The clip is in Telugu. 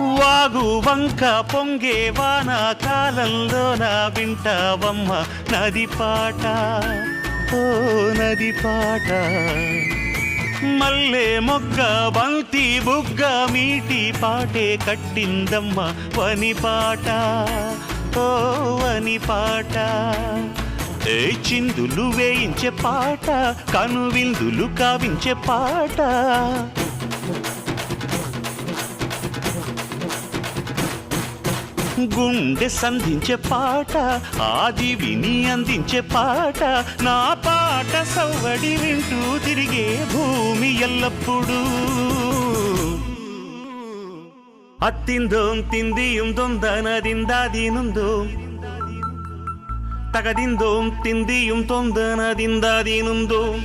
వాగు వంక పొంగే వాన కాలంలో నా వింటావమ్మ నది పాట. ఓ నది పాట. మల్లె మొగ్గ బంతి బుగ్గ మీటి పాటే కట్టిందమ్మ వని పాట. ఓ వని పాట. ఏ చిందులు వేయించే పాట కనువిందులు కావించే పాట. గుండె సంధించే పాట ఆది విని అందించే పాట నా పాట సవ్వడి వింటూ తిరిగే భూమి ఎల్లప్పుడూ അത്തിന്തോം തിന്തിയുന്തോം ധനതിന്താതീനുന്തോം തകതിന്തോം തിന്തിയും തോം ധനതിന്താതീനുന്തോം